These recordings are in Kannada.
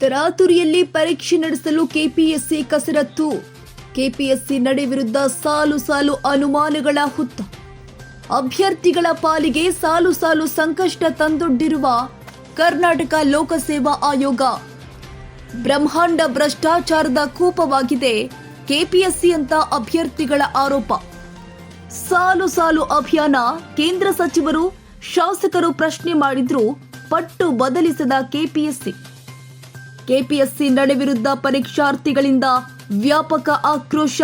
ತರಾತುರಿಯಲ್ಲಿ ಪರೀಕ್ಷೆ ನಡೆಸಲು ಕೆಪಿಎಸ್ಸಿ ಕಸರತ್ತು. ಕೆಪಿಎಸ್ಸಿ ನಡೆ ವಿರುದ್ಧ ಸಾಲು ಸಾಲು ಅನುಮಾನಗಳ ಹುತ್ತ. ಅಭ್ಯರ್ಥಿಗಳ ಪಾಲಿಗೆ ಸಾಲು ಸಾಲು ಸಂಕಷ್ಟ ತಂದೊಡ್ಡಿರುವ ಕರ್ನಾಟಕ ಲೋಕಸೇವಾ ಆಯೋಗ. ಬ್ರಹ್ಮಾಂಡ ಭ್ರಷ್ಟಾಚಾರದ ಕೂಪವಾಗಿದೆ ಕೆಪಿಎಸ್ಸಿ ಅಂತ ಅಭ್ಯರ್ಥಿಗಳ ಆರೋಪ. ಸಾಲು ಸಾಲು ಅಭಿಯಾನ ಕೇಂದ್ರ ಸಚಿವರು ಶಾಸಕರು ಪ್ರಶ್ನೆ ಮಾಡಿದ್ರು, ಪಟ್ಟು ಬದಲಿಸದ ಕೆಪಿಎಸ್ಸಿ. ಕೆಪಿಎಸ್ಸಿ ನಡೆ ವಿರುದ್ಧ ಪರೀಕ್ಷಾರ್ಥಿಗಳಿಂದ ವ್ಯಾಪಕ ಆಕ್ರೋಶ.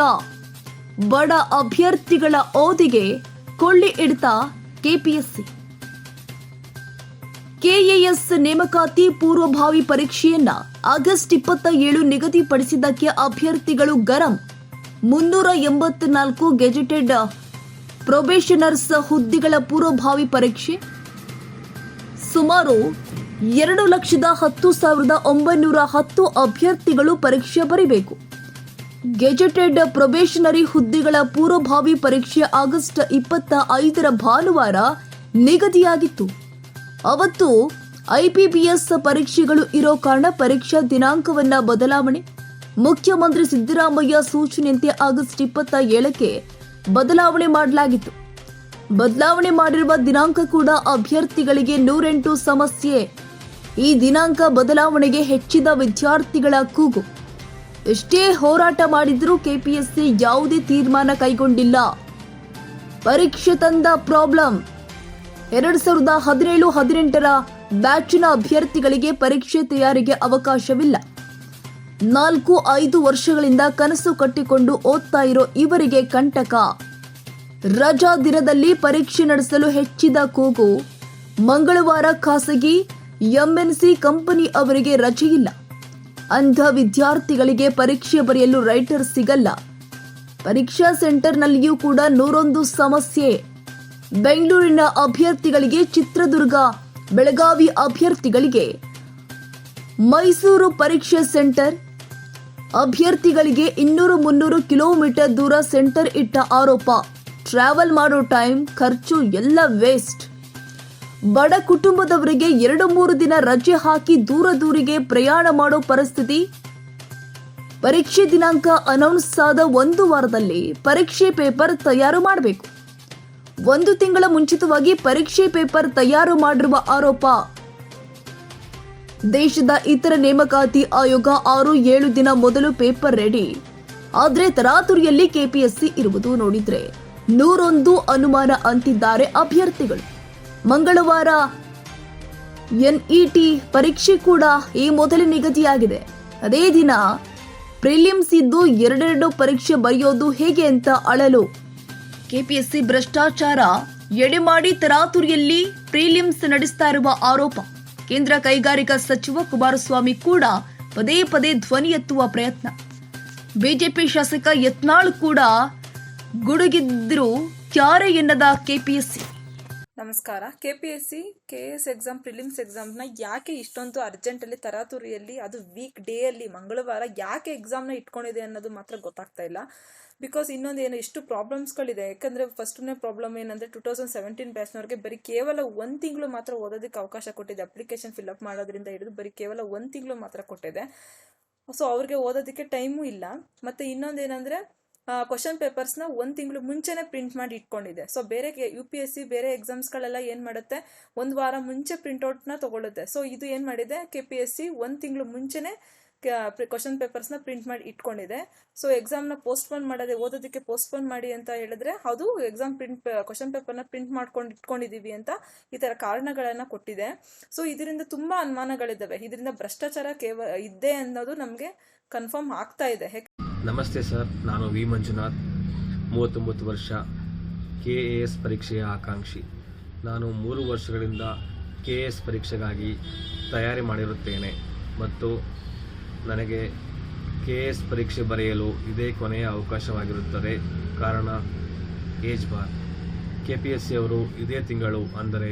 ಬಡ ಅಭ್ಯರ್ಥಿಗಳ ಓದಿಗೆ ಕೊಳ್ಳಿ ಇಡ್ತ ಕೆಪಿಎಸ್ಸಿ. ಕೆಎಎಸ್ ನೇಮಕಾತಿ ಪೂರ್ವಭಾವಿ ಪರೀಕ್ಷೆಯನ್ನ ಆಗಸ್ಟ್ ಇಪ್ಪತ್ತ ಏಳು ನಿಗದಿಪಡಿಸಿದ್ದಕ್ಕೆ ಅಭ್ಯರ್ಥಿಗಳು ಗರಂ. ಮುನ್ನೂರ ಎಂಬತ್ನಾಲ್ಕು ಗೆಜೆಟೆಡ್ ಪ್ರೊಬೇಷನರ್ಸ್ ಹುದ್ದೆಗಳ ಪೂರ್ವಭಾವಿ ಪರೀಕ್ಷೆ. ಸುಮಾರು ಎರಡು ಲಕ್ಷದ ಹತ್ತು ಸಾವಿರದ ಒಂಬೈನೂರ ಹತ್ತು ಅಭ್ಯರ್ಥಿಗಳು ಪರೀಕ್ಷೆ ಬರೀಬೇಕು. ಗೆಜೆಟೆಡ್ ಪ್ರೊಬೇಷನರಿ ಹುದ್ದೆಗಳ ಪೂರ್ವಭಾವಿ ಪರೀಕ್ಷೆ ಆಗಸ್ಟ್ ಇಪ್ಪತ್ತ ಐದರ ಭಾನುವಾರ ನಿಗದಿಯಾಗಿತ್ತು. ಅವತ್ತು ಐಪಿಪಿಎಸ್ ಪರೀಕ್ಷೆಗಳು ಇರೋ ಕಾರಣ ಪರೀಕ್ಷಾ ದಿನಾಂಕವನ್ನ ಬದಲಾವಣೆ. ಮುಖ್ಯಮಂತ್ರಿ ಸಿದ್ದರಾಮಯ್ಯ ಸೂಚನೆಯಂತೆ ಆಗಸ್ಟ್ ಇಪ್ಪತ್ತ ಏಳಕ್ಕೆ ಬದಲಾವಣೆ ಮಾಡಲಾಗಿತ್ತು. ಬದಲಾವಣೆ ಮಾಡಿರುವ ದಿನಾಂಕ ಕೂಡ ಅಭ್ಯರ್ಥಿಗಳಿಗೆ ನೂರೆಂಟು ಸಮಸ್ಯೆ ಈ ದಿನಾಂಕ ಬದಲಾವಣೆಗೆ ಹೆಚ್ಚಿದ ವಿದ್ಯಾರ್ಥಿಗಳ ಕೂಗು. ಎಷ್ಟೇ ಹೋರಾಟ ಮಾಡಿದ್ರೂ ಕೆಪಿಎಸ್ಸಿ ಯಾವುದೇ ತೀರ್ಮಾನ ಕೈಗೊಂಡಿಲ್ಲ. ಪರೀಕ್ಷೆ ತಂದ ಪ್ರಾಬ್ಲಮ್ ಎರಡ್ ಸಾವಿರದ ಹದಿನೇಳು, ಹದಿನೆಂಟರ ಬ್ಯಾಚಿನ ಅಭ್ಯರ್ಥಿಗಳಿಗೆ ಪರೀಕ್ಷೆ ತಯಾರಿಗೆ ಅವಕಾಶವಿಲ್ಲ. ನಾಲ್ಕು, ಐದು ವರ್ಷಗಳಿಂದ ಕನಸು ಕಟ್ಟಿಕೊಂಡು ಓದ್ತಾ ಇರೋ ಇವರಿಗೆ ಕಂಟಕ. ರಜಾ ದಿನದಲ್ಲಿ ಪರೀಕ್ಷೆ ನಡೆಸಲು ಹೆಚ್ಚಿದ ಕೂಗು. ಮಂಗಳವಾರ ಖಾಸಗಿ ಎಂಎನ್ಸಿ ಕಂಪನಿ ಅವರಿಗೆ ರಜೆಯಿಲ್ಲ ಅಂಧ ವಿದ್ಯಾರ್ಥಿಗಳಿಗೆ ಪರೀಕ್ಷೆ ಬರೆಯಲು ರೈಟರ್ ಸಿಗಲ್ಲ. ಪರೀಕ್ಷಾ ಸೆಂಟರ್ನಲ್ಲಿಯೂ ಕೂಡ ನೂರೊಂದು ಸಮಸ್ಯೆ. ಬೆಂಗಳೂರಿನ ಅಭ್ಯರ್ಥಿಗಳಿಗೆ ಚಿತ್ರದುರ್ಗ, ಬೆಳಗಾವಿ ಅಭ್ಯರ್ಥಿಗಳಿಗೆ. ಮೈಸೂರು ಪರೀಕ್ಷಾ ಸೆಂಟರ್. ಅಭ್ಯರ್ಥಿಗಳಿಗೆ ಇನ್ನೂರು ಮುನ್ನೂರು ಕಿಲೋಮೀಟರ್ ದೂರ ಸೆಂಟರ್ ಇಟ್ಟ ಆರೋಪ. ಟ್ರಾವೆಲ್ ಮಾಡೋ ಟೈಮ್, ಖರ್ಚು ಎಲ್ಲ ವೇಸ್ಟ್. ಬಡ ಕುಟುಂಬದವರಿಗೆ ಎರಡು ಮೂರು ದಿನ ರಜೆ ಹಾಕಿ ದೂರ ದೂರಿಗೆ ಪ್ರಯಾಣ ಮಾಡೋ ಪರಿಸ್ಥಿತಿ. ಪರೀಕ್ಷೆ ದಿನಾಂಕ ಅನೌನ್ಸ್ ಆದ ಒಂದು ವಾರದಲ್ಲಿ ಪರೀಕ್ಷೆ ಪೇಪರ್ ತಯಾರು ಮಾಡಬೇಕು. ಒಂದು ತಿಂಗಳ ಮುಂಚಿತವಾಗಿ ಪರೀಕ್ಷೆ ಪೇಪರ್ ತಯಾರು ಮಾಡಿರುವ ಆರೋಪ. ದೇಶದ ಇತರ ನೇಮಕಾತಿ ಆಯೋಗ ಆರು ಏಳು ದಿನ ಮೊದಲು ಪೇಪರ್ ರೆಡಿ. ಆದ್ರೆ ತರಾತುರಿಯಲ್ಲಿ ಕೆಪಿಎಸ್ಸಿ ಇರುವುದು ನೋಡಿದ್ರೆ ನೂರೊಂದು ಅನುಮಾನ ಅಂತಿದ್ದಾರೆ ಅಭ್ಯರ್ಥಿಗಳು. ಮಂಗಳವಾರ ಎನ್ಇಟಿ ಪರೀಕ್ಷೆ ಕೂಡ ಈ ಮೊದಲೇ ನಿಗದಿಯಾಗಿದೆ. ಅದೇ ದಿನ ಪ್ರಿಲಿಮ್ಸ್ ಇದ್ದು ಎರಡೆರಡು ಪರೀಕ್ಷೆ ಬರೆಯೋದು ಹೇಗೆ ಅಂತ ಅಳಲು. ಕೆಪಿಎಸ್ಸಿ ಭ್ರಷ್ಟಾಚಾರ ಎಡೆಮಾಡಿ ತರಾತುರಿಯಲ್ಲಿ ಪ್ರಿಲಿಮ್ಸ್ ನಡೆಸ್ತಾ ಇರುವ ಆರೋಪ. ಕೇಂದ್ರ ಕೈಗಾರಿಕಾ ಸಚಿವ ಕುಮಾರಸ್ವಾಮಿ ಕೂಡ ಪದೇ ಪದೇ ಧ್ವನಿ ಎತ್ತುವ ಪ್ರಯತ್ನ. ಬಿಜೆಪಿ ಶಾಸಕ ಯತ್ನಾಳ್ ಕೂಡ ಗುಡುಗಿದ್ರು ಕ್ಯಾರೆ ಎನ್ನದ ಕೆಪಿಎಸ್ಸಿ. ನಮಸ್ಕಾರ. K P S C K S exam prelims ಎಕ್ಸಾಮ್ನ ಯಾಕೆ ಇಷ್ಟೊಂದು ಅರ್ಜೆಂಟಲ್ಲಿ ತರಾತುರಿಯಲ್ಲಿ, ಅದು ವೀಕ್ ಡೇಯಲ್ಲಿ ಮಂಗಳವಾರ ಯಾಕೆ ಎಕ್ಸಾಮ್ನ ಇಟ್ಕೊಂಡಿದೆ ಅನ್ನೋದು ಮಾತ್ರ ಗೊತ್ತಾಗ್ತಾ ಇಲ್ಲ. ಬಿಕಾಸ್ ಇನ್ನೊಂದು ಏನು ಎಷ್ಟು ಪ್ರಾಬ್ಲಮ್ಸ್ಗಳಿದೆ ಯಾಕಂದರೆ ಫಸ್ಟ್ನೇ ಪ್ರಾಬ್ಲಮ್ ಏನಂದರೆ ಟು ತೌಸಂಡ್ ಸೆವೆಂಟೀನ್ ಬ್ಯಾಚ್ನವ್ರಿಗೆ ಬರೀ ಕೇವಲ ಒಂದು ತಿಂಗಳು ಮಾತ್ರ ಓದೋದಕ್ಕೆ ಅವಕಾಶ ಕೊಟ್ಟಿದೆ. ಅಪ್ಲಿಕೇಶನ್ ಫಿಲ್ಅಪ್ ಮಾಡೋದ್ರಿಂದ ಹಿಡಿದು ಬರೀ ಕೇವಲ ಒಂದು ತಿಂಗಳು ಮಾತ್ರ ಕೊಟ್ಟಿದೆ. ಸೊ ಅವ್ರಿಗೆ ಓದೋದಕ್ಕೆ ಟೈಮೂ ಇಲ್ಲ. ಮತ್ತು ಇನ್ನೊಂದು ಏನಂದರೆ ಕ್ವಶನ್ ಪೇಪರ್ಸ್ನ ಒಂದು ತಿಂಗಳು ಮುಂಚೆನೇ ಪ್ರಿಂಟ್ ಮಾಡಿ ಇಟ್ಕೊಂಡಿದೆ ಸೊ ಬೇರೆ ಯು ಪಿ ಎಸ್ ಸಿ ಬೇರೆ ಎಕ್ಸಾಮ್ಸ್ಗಳೆಲ್ಲ ಏನು ಮಾಡುತ್ತೆ? ಒಂದು ವಾರ ಮುಂಚೆ ಪ್ರಿಂಟೌಟ್ನ ತಗೊಳ್ಳುತ್ತೆ ಸೊ ಇದು ಏನು ಮಾಡಿದೆ? ಕೆ ಪಿ ಎಸ್ ಸಿ ಒಂದು ತಿಂಗಳು ಮುಂಚೆನೇ ಕ್ವಶನ್ ಪೇಪರ್ಸ್ನ ಪ್ರಿಂಟ್ ಮಾಡಿ ಇಟ್ಕೊಂಡಿದೆ. ಸೊ ಎಕ್ಸಾಮ್ನ ಪೋಸ್ಟ್ಪೋನ್ ಮಾಡೋದೇ, ಓದೋದಕ್ಕೆ ಪೋಸ್ಟ್ಪೋನ್ ಮಾಡಿ ಅಂತ ಹೇಳಿದ್ರೆ ಅದು ಎಕ್ಸಾಮ್ ಪ್ರಿಂಟ್ ಕ್ವಶನ್ ಪೇಪರ್ನ ಪ್ರಿಂಟ್ ಮಾಡ್ಕೊಂಡು ಇಟ್ಕೊಂಡಿದ್ದೀವಿ ಅಂತ ಈ ಥರ ಕಾರಣಗಳನ್ನು ಕೊಟ್ಟಿದೆ. ಸೊ ಇದರಿಂದ ತುಂಬ ಅನುಮಾನಗಳಿದ್ದಾವೆ. ಇದರಿಂದ ಭ್ರಷ್ಟಾಚಾರ ಕೇವ, ಇದ್ದೇ ಅನ್ನೋದು ನಮಗೆ ಕನ್ಫರ್ಮ್ ಆಗ್ತಾ ಇದೆ. ನಮಸ್ತೆ ಸರ್, ನಾನು ವಿ ಮಂಜುನಾಥ್, ಮೂವತ್ತೊಂಬತ್ತು ವರ್ಷ, ಕೆ ಎ ಎಸ್ ಪರೀಕ್ಷೆಯ ಆಕಾಂಕ್ಷಿ. ನಾನು ಮೂರು ವರ್ಷಗಳಿಂದ ಕೆ ಎ ಎಸ್ ಪರೀಕ್ಷೆಗಾಗಿ ತಯಾರಿ ಮಾಡಿರುತ್ತೇನೆ ಮತ್ತು ನನಗೆ ಕೆ ಎ ಎಸ್ ಪರೀಕ್ಷೆ ಬರೆಯಲು ಇದೇ ಕೊನೆಯ ಅವಕಾಶವಾಗಿರುತ್ತದೆ. ಕಾರಣ, age bar. K P S C ಅವರು ಇದೇ ತಿಂಗಳು, ಅಂದರೆ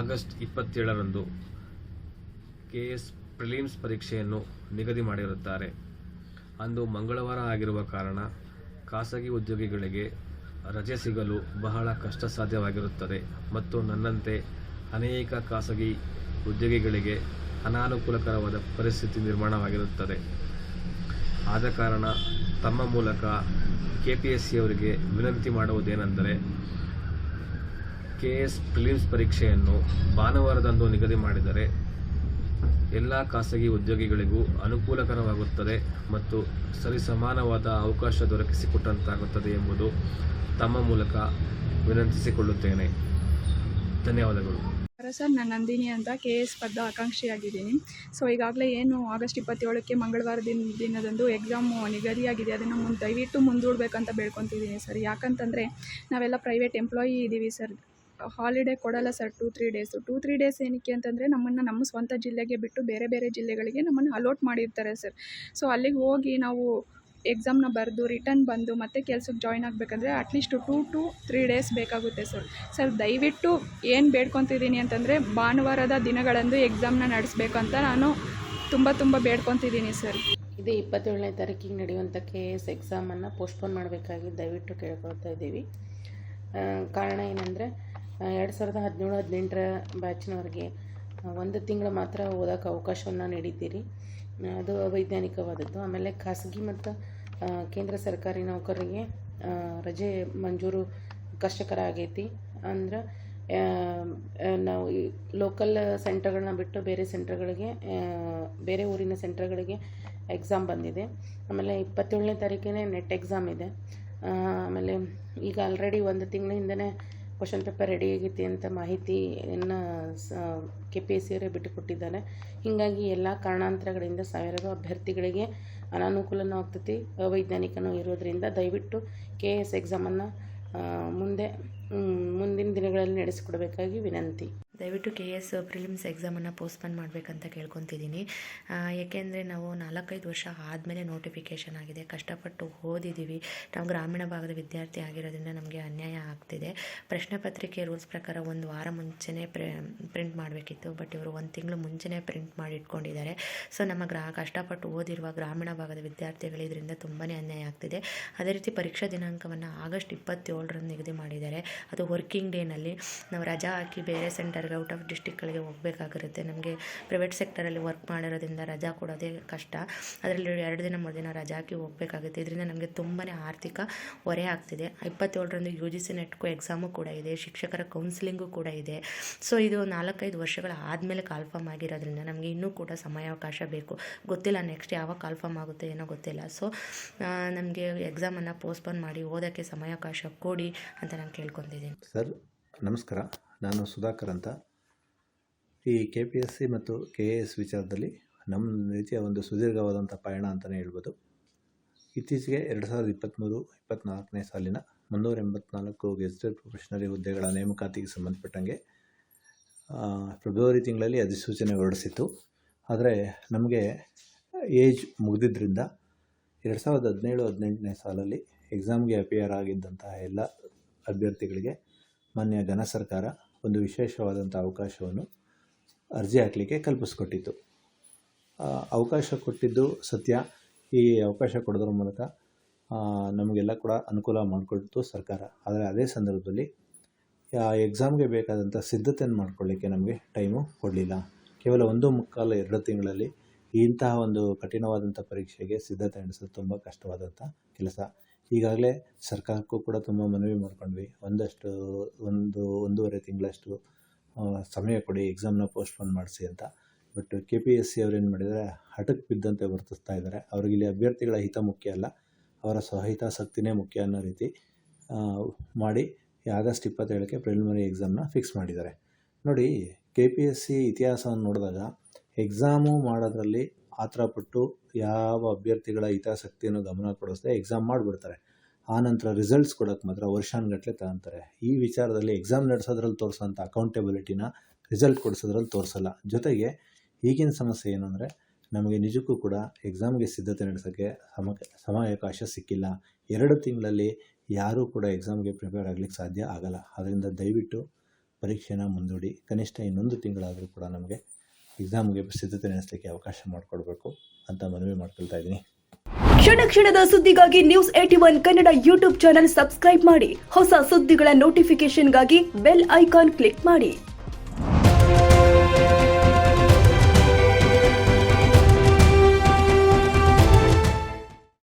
ಆಗಸ್ಟ್ ಇಪ್ಪತ್ತೇಳರಂದು ಕೆ ಎಸ್ ಪ್ರಿಲಿಮ್ಸ್ ಪರೀಕ್ಷೆಯನ್ನು ನಿಗದಿ ಮಾಡಿರುತ್ತಾರೆ. ಅಂದು ಮಂಗಳವಾರ ಆಗಿರುವ ಕಾರಣ ಖಾಸಗಿ ಉದ್ಯೋಗಿಗಳಿಗೆ ರಜೆ ಸಿಗಲು ಬಹಳ ಕಷ್ಟ ಸಾಧ್ಯವಾಗಿರುತ್ತದೆ. ಮತ್ತು ನನ್ನಂತೆ ಅನೇಕ ಖಾಸಗಿ ಉದ್ಯೋಗಿಗಳಿಗೆ ಅನಾನುಕೂಲಕರವಾದ ಪರಿಸ್ಥಿತಿ ನಿರ್ಮಾಣವಾಗಿರುತ್ತದೆ. ಆದ ಕಾರಣ ತಮ್ಮ ಮೂಲಕ ಕೆ ಪಿ ಎಸ್ ಸಿಯವರಿಗೆ ವಿನಂತಿ ಮಾಡುವುದೇನೆಂದರೆ ಕೆ ಎಸ್ ಪ್ರಿಲಿಮ್ಸ್ ಪರೀಕ್ಷೆಯನ್ನು ಭಾನುವಾರದಂದು ನಿಗದಿ ಮಾಡಿದರೆ ಎಲ್ಲ ಖಾಸಗಿ ಉದ್ಯೋಗಿಗಳಿಗೂ ಅನುಕೂಲಕರವಾಗುತ್ತದೆ ಮತ್ತು ಸರಿಸಮಾನವಾದ ಅವಕಾಶ ದೊರಕಿಸಿಕೊಟ್ಟಂತಾಗುತ್ತದೆ ಎಂಬುದು ತಮ್ಮ ಮೂಲಕ ವಿನಂತಿಸಿಕೊಳ್ಳುತ್ತೇನೆ. ಧನ್ಯವಾದಗಳು. ಸರ್ ನಾನು ನಂದಿನಿ ಅಂತ ಕೆ ಎಸ್ ಸ್ಪರ್ಧಾ ಆಕಾಂಕ್ಷಿಯಾಗಿದ್ದೀನಿ. ಸೊ ಈಗಾಗಲೇ ಏನು ಆಗಸ್ಟ್ ಇಪ್ಪತ್ತೇಳಕ್ಕೆ ಮಂಗಳವಾರ ದಿನ, ದಿನದಂದು ಎಕ್ಸಾಮು ನಿಗದಿಯಾಗಿದೆ. ಅದನ್ನು ಮುಂದೆ ದಯವಿಟ್ಟು ಮುಂದೂಡಬೇಕಂತ ಬೇಡ್ಕೊತಿದ್ದೀನಿ ಸರ್. ಯಾಕಂತಂದರೆ ನಾವೆಲ್ಲ ಪ್ರೈವೇಟ್ ಎಂಪ್ಲಾಯಿ ಇದ್ದೀವಿ ಸರ್. ಹಾಲಿಡೇ ಕೊಡಲ್ಲ sir two three days two three days ಏನಕ್ಕೆ ಅಂತಂದರೆ ನಮ್ಮನ್ನು ನಮ್ಮ ಸ್ವಂತ ಜಿಲ್ಲೆಗೆ ಬಿಟ್ಟು ಬೇರೆ ಬೇರೆ ಜಿಲ್ಲೆಗಳಿಗೆ ನಮ್ಮನ್ನು ಅಲೋಟ್ ಮಾಡಿರ್ತಾರೆ ಸರ್ ಸೊ ಅಲ್ಲಿಗೆ ಹೋಗಿ ನಾವು ಎಕ್ಸಾಮ್ನ ಬರೆದು ರಿಟರ್ನ್ ಬಂದು ಮತ್ತೆ ಕೆಲಸಕ್ಕೆ ಜಾಯ್ನ್ ಆಗಬೇಕಂದ್ರೆ at least two to three days ಬೇಕಾಗುತ್ತೆ ಸರ್ ಸರ್ ದಯವಿಟ್ಟು ಏನು ಬೇಡ್ಕೊತಿದ್ದೀನಿ ಅಂತಂದರೆ ಭಾನುವಾರದ ದಿನಗಳಂದು ಎಕ್ಸಾಮ್ನ ನಡೆಸಬೇಕು ಅಂತ ನಾನು ತುಂಬ ತುಂಬ ಬೇಡ್ಕೊತಿದ್ದೀನಿ ಸರ್ ಇದೇ ಇಪ್ಪತ್ತೇಳನೇ ತಾರೀಕಿಗೆ ನಡೆಯುವಂಥ ಕೆ ಎಸ್ ಎಕ್ಸಾಮನ್ನು ಪೋಸ್ಟ್ಪೋನ್ ಮಾಡಬೇಕಾಗಿ ದಯವಿಟ್ಟು ಕೇಳ್ಕೊಳ್ತಾ ಇದ್ದೀವಿ. ಕಾರಣ ಏನಂದರೆ ಎರಡು ಸಾವಿರದ ಹದಿನೇಳು, ಹದಿನೆಂಟರ ಬ್ಯಾಚ್ನವ್ರಿಗೆ ಒಂದು ತಿಂಗಳು ಮಾತ್ರ ಓದೋಕ್ಕೆ ಅವಕಾಶವನ್ನು ನೀಡಿದ್ದೀರಿ. ಅದು ವೈಜ್ಞಾನಿಕವಾದದ್ದು. ಆಮೇಲೆ ಖಾಸಗಿ ಮತ್ತು ಕೇಂದ್ರ ಸರ್ಕಾರಿ ನೌಕರರಿಗೆ ರಜೆ ಮಂಜೂರು ಕಷ್ಟಕರ ಆಗೈತಿ ಅಂದ್ರೆ ನಾವು ಲೋಕಲ್ ಸೆಂಟರ್ಗಳನ್ನ ಬಿಟ್ಟು ಬೇರೆ ಸೆಂಟರ್ಗಳಿಗೆ ಬೇರೆ ಊರಿನ ಸೆಂಟರ್ಗಳಿಗೆ ಎಕ್ಸಾಮ್ ಬಂದಿದೆ. ಆಮೇಲೆ ಇಪ್ಪತ್ತೇಳನೇ ತಾರೀಕೇ ನೆಟ್ ಎಕ್ಸಾಮ್ ಇದೆ. ಆಮೇಲೆ ಈಗ ಆಲ್ರೆಡಿ ಒಂದು ತಿಂಗಳ ಹಿಂದೆನೇ ಕ್ವಶನ್ ಪೇಪರ್ ರೆಡಿ ಆಗೈತಿ ಅಂತ ಮಾಹಿತಿಯನ್ನು ಕೆ ಪಿ ಎಸ್ ಸಿಯವರೇ ಬಿಟ್ಟುಕೊಟ್ಟಿದ್ದಾರೆ. ಹೀಗಾಗಿ ಎಲ್ಲ ಕಾರಣಾಂತರಗಳಿಂದ ಸಾವಿರಾರು ಅಭ್ಯರ್ಥಿಗಳಿಗೆ ಅನಾನುಕೂಲನೂ ಆಗ್ತೈತಿ, ಅವೈಜ್ಞಾನಿಕನೂ ಇರೋದರಿಂದ ದಯವಿಟ್ಟು ಕೆ ಎಸ್ ಎಕ್ಸಾಮನ್ನು ಮುಂದೆ ಮುಂದಿನ ದಿನಗಳಲ್ಲಿ ನಡೆಸಿಕೊಡಬೇಕಾಗಿ ವಿನಂತಿ. ದಯವಿಟ್ಟು ಕೆ ಎಸ್ ಪ್ರಿಲಿಮ್ಸ್ ಎಕ್ಸಾಮನ್ನು ಪೋಸ್ಟ್ಪೋನ್ ಮಾಡಬೇಕಂತ ಕೇಳ್ಕೊತಿದ್ದೀನಿ. ಏಕೆಂದರೆ ನಾವು ನಾಲ್ಕೈದು ವರ್ಷ ಆದಮೇಲೆ ನೋಟಿಫಿಕೇಷನ್ ಆಗಿದೆ. ಕಷ್ಟಪಟ್ಟು ಓದಿದ್ದೀವಿ. ನಾವು ಗ್ರಾಮೀಣ ಭಾಗದ ವಿದ್ಯಾರ್ಥಿ ಆಗಿರೋದ್ರಿಂದ ನಮಗೆ ಅನ್ಯಾಯ ಆಗ್ತಿದೆ. ಪ್ರಶ್ನೆ ಪತ್ರಿಕೆ ರೂಲ್ಸ್ ಪ್ರಕಾರ ಒಂದು ವಾರ ಮುಂಚೆನೇ ಪ್ರೆ, ಪ್ರಿಂಟ್ ಮಾಡಬೇಕಿತ್ತು. ಬಟ್ ಇವರು ಒಂದು ತಿಂಗಳು ಮುಂಚೆನೇ ಪ್ರಿಂಟ್ ಮಾಡಿ ಇಟ್ಕೊಂಡಿದ್ದಾರೆ. ಸೊ ನಮ್ಮ ಗ್ರಾ, ಕಷ್ಟಪಟ್ಟು ಓದಿರುವ ಗ್ರಾಮೀಣ ಭಾಗದ ವಿದ್ಯಾರ್ಥಿಗಳು ಇದರಿಂದ ತುಂಬಾ ಅನ್ಯಾಯ ಆಗ್ತಿದೆ. ಅದೇ ರೀತಿ ಪರೀಕ್ಷಾ ದಿನಾಂಕವನ್ನು ಆಗಸ್ಟ್ ಇಪ್ಪತ್ತೇಳರಂದು ನಿಗದಿ ಮಾಡಿದ್ದಾರೆ. ಅದು ವರ್ಕಿಂಗ್ ಡೇನಲ್ಲಿ. ನಾವು ರಜಾ ಹಾಕಿ ಬೇರೆ ಸೆಂಟರ್ಗೆ ಔಟ್ ಆಫ್ ಡಿಸ್ಟಿಕ್ಗಳಿಗೆ ಹೋಗಬೇಕಾಗಿರುತ್ತೆ. ನಮಗೆ ಪ್ರೈವೇಟ್ ಸೆಕ್ಟರಲ್ಲಿ ವರ್ಕ್ ಮಾಡಿರೋದ್ರಿಂದ ರಜಾ ಕೊಡೋದೇ ಕಷ್ಟ. ಅದರಲ್ಲಿ ಎರಡು ದಿನ, ಮೂರು ದಿನ ರಜಾ ಹಾಕಿ ಹೋಗಬೇಕಾಗುತ್ತೆ. ಇದರಿಂದ ನಮಗೆ ತುಂಬಾ ಆರ್ಥಿಕ ಹೊರೆ ಆಗ್ತಿದೆ. ಇಪ್ಪತ್ತೇಳರಂದು ಯು ಜಿ ಸಿ ನೆಟ್ಕೋ ಎಕ್ಸಾಮು ಕೂಡ ಇದೆ, ಶಿಕ್ಷಕರ ಕೌನ್ಸಿಲಿಂಗು ಕೂಡ ಇದೆ. ಸೊ ಇದು ನಾಲ್ಕೈದು ವರ್ಷಗಳ ಆದಮೇಲೆ ಕಾಲ್ಫಾರ್ಮ್ ಆಗಿರೋದ್ರಿಂದ ನಮಗೆ ಇನ್ನೂ ಕೂಡ ಸಮಯಾವಕಾಶ ಬೇಕು. ಗೊತ್ತಿಲ್ಲ ನೆಕ್ಸ್ಟ್ ಯಾವಾಗ ಕಾಲ್ಫಾರ್ಮ್ ಆಗುತ್ತೆ ಏನೋ ಗೊತ್ತಿಲ್ಲ. ಸೊ ನಮಗೆ ಎಕ್ಸಾಮನ್ನು ಪೋಸ್ಟ್ಪೋನ್ ಮಾಡಿ ಓದೋಕ್ಕೆ ಸಮಯಾವಕಾಶ ಕೊಡಿ ಅಂತ ನಾನು ಕೇಳ್ಕೊತಿದ್ದೀನಿ ಸರ್, ನಮಸ್ಕಾರ. ನಾನು ಸುಧಾಕರ್ ಅಂತ. ಈ ಕೆ ಪಿ ಎಸ್ ಸಿ ಮತ್ತು ಕೆ ಎ ಎಸ್ ವಿಚಾರದಲ್ಲಿ ನಮ್ಮ ರೀತಿಯ ಒಂದು ಸುದೀರ್ಘವಾದಂಥ ಪಯಣ ಅಂತಲೇ ಹೇಳ್ಬೋದು. ಇತ್ತೀಚೆಗೆ ಎರಡು ಸಾವಿರದ ಇಪ್ಪತ್ತ್ಮೂರು, ಇಪ್ಪತ್ತ್ನಾಲ್ಕನೇ ಸಾಲಿನ ಮುನ್ನೂರ ಎಂಬತ್ನಾಲ್ಕು ಗೆಜೆಟೆಡ್ ಪ್ರೊಫೆಷನರಿ ಹುದ್ದೆಗಳ ನೇಮಕಾತಿಗೆ ಸಂಬಂಧಪಟ್ಟಂಗೆ ಫೆಬ್ರವರಿ ತಿಂಗಳಲ್ಲಿ ಅಧಿಸೂಚನೆ ಹೊರಡಿಸಿತ್ತು. ಆದರೆ ನಮಗೆ ಏಜ್ ಮುಗಿದಿದ್ದರಿಂದ ಎರಡು ಸಾವಿರದ ಹದಿನೇಳು, ಹದಿನೆಂಟನೇ ಸಾಲಲ್ಲಿ ಎಕ್ಸಾಮ್ಗೆ ಅಪಿಯರ್ ಆಗಿದ್ದಂತಹ ಎಲ್ಲ ಅಭ್ಯರ್ಥಿಗಳಿಗೆ ಮಾನ್ಯ ಘನ ಸರ್ಕಾರ ಒಂದು ವಿಶೇಷವಾದಂಥ ಅವಕಾಶವನ್ನು ಅರ್ಜಿ ಹಾಕಲಿಕ್ಕೆ ಕಲ್ಪಿಸ್ಕೊಟ್ಟಿತ್ತು. ಅವಕಾಶ ಕೊಟ್ಟಿದ್ದು ಸತ್ಯ. ಈ ಅವಕಾಶ ಕೊಡೋದ್ರ ಮೂಲಕ ನಮಗೆಲ್ಲ ಕೂಡ ಅನುಕೂಲ ಮಾಡಿಕೊಡ್ತು ಸರ್ಕಾರ. ಆದರೆ ಅದೇ ಸಂದರ್ಭದಲ್ಲಿ ಎಕ್ಸಾಮ್ಗೆ ಬೇಕಾದಂಥ ಸಿದ್ಧತೆಯನ್ನು ಮಾಡ್ಕೊಳ್ಳಿಕ್ಕೆ ನಮಗೆ ಟೈಮು ಕೊಡಲಿಲ್ಲ. ಕೇವಲ ಒಂದು ಮುಕ್ಕಾಲು ಎರಡು ತಿಂಗಳಲ್ಲಿ ಇಂತಹ ಒಂದು ಕಠಿಣವಾದಂಥ ಪರೀಕ್ಷೆಗೆ ಸಿದ್ಧತೆ ನಡೆಸೋದು ತುಂಬ ಕಷ್ಟವಾದಂಥ ಕೆಲಸ. ಈಗಾಗಲೇ ಸರ್ಕಾರಕ್ಕೂ ಕೂಡ ತುಂಬ ಮನವಿ ಮಾಡ್ಕೊಂಡ್ವಿ. ಒಂದಷ್ಟು, ಒಂದು, ಒಂದೂವರೆ ತಿಂಗಳಷ್ಟು ಸಮಯ ಕೊಡಿ ಎಕ್ಸಾಮ್ನ ಪೋಸ್ಟ್ಪೋನ್ ಮಾಡಿಸಿ ಅಂತ. But K P S C ಅವ್ರೇನು ಮಾಡಿದ್ದಾರೆ ಹಠಕ್ಕೆ ಬಿದ್ದಂತೆ ವರ್ತಿಸ್ತಾ ಇದ್ದಾರೆ ಅವ್ರಿಗೆ ಇಲ್ಲಿ ಅಭ್ಯರ್ಥಿಗಳ ಹಿತ ಮುಖ್ಯ ಅಲ್ಲ, ಅವರ ಸ್ವಹಿತಾಸಕ್ತಿನೇ ಮುಖ್ಯ ಅನ್ನೋ ರೀತಿ ಮಾಡಿ ಆಗಸ್ಟ್ ಇಪ್ಪತ್ತೇಳಕ್ಕೆ ಪ್ರಿಲಿಮಿನರಿ ಎಕ್ಸಾಮ್ನ ಫಿಕ್ಸ್ ಮಾಡಿದ್ದಾರೆ. ನೋಡಿ ಕೆ ಪಿ ಎಸ್ ಸಿ ಇತಿಹಾಸವನ್ನು ನೋಡಿದಾಗ ಎಕ್ಸಾಮು ಮಾಡೋದ್ರಲ್ಲಿ ಆತುರಪಟ್ಟು ಯಾವ ಅಭ್ಯರ್ಥಿಗಳ ಹಿತಾಸಕ್ತಿಯನ್ನು ಗಮನ ಕೊಡಿಸದೆ ಎಕ್ಸಾಮ್ ಮಾಡಿಬಿಡ್ತಾರೆ. ಆನಂತರ ರಿಸಲ್ಟ್ಸ್ ಕೊಡೋಕ್ಕೆ ಮಾತ್ರ ವರ್ಷಾನುಗಟ್ಟಲೆ ತಗೊಂತಾರೆ. ಈ ವಿಚಾರದಲ್ಲಿ ಎಕ್ಸಾಮ್ ನಡೆಸೋದ್ರಲ್ಲಿ ತೋರಿಸೋಂಥ ಅಕೌಂಟೆಬಿಲಿಟಿನ ರಿಸಲ್ಟ್ ಕೊಡಿಸೋದ್ರಲ್ಲಿ ತೋರಿಸಲ್ಲ. ಜೊತೆಗೆ ಈಗಿನ ಸಮಸ್ಯೆ ಏನು ಅಂದರೆ, ನಮಗೆ ನಿಜಕ್ಕೂ ಕೂಡ ಎಕ್ಸಾಮ್ಗೆ ಸಿದ್ಧತೆ ನಡೆಸೋಕ್ಕೆ ಸಮ ಸಮಾವಕಾಶ ಸಿಕ್ಕಿಲ್ಲ. ಎರಡು ತಿಂಗಳಲ್ಲಿ ಯಾರೂ ಕೂಡ ಎಕ್ಸಾಮ್ಗೆ ಪ್ರಿಪೇರ್ ಆಗಲಿಕ್ಕೆ ಸಾಧ್ಯ ಆಗಲ್ಲ. ಅದರಿಂದ ದಯವಿಟ್ಟು ಪರೀಕ್ಷೆನ ಮುಂದೂಡಿ. ಕನಿಷ್ಠ ಇನ್ನೊಂದು ತಿಂಗಳಾದರೂ ಕೂಡ ನಮಗೆ ಎಕ್ಸಾಮ್ಗೆ ಸಿದ್ಧತೆ ನಡೆಸಲಿಕ್ಕೆ ಅವಕಾಶ ಮಾಡಿಕೊಡ್ಬೇಕು ಅಂತ ಮನವಿ ಮಾಡ್ಕೊಳ್ತಾ ಇದ್ದೀನಿ. ಕ್ಷಣ ಕ್ಷಣದ ಸುದ್ದಿಗಾಗಿ news AT one Kannada YouTube channel subscribe ಮಾಡಿ. ಹೊಸ ಸುದ್ದಿಗಳ ನೋಟಿಫಿಕೇಶನ್ಗಾಗಿ ಬೆಲ್ ಐಕಾನ್ ಕ್ಲಿಕ್ ಮಾಡಿ.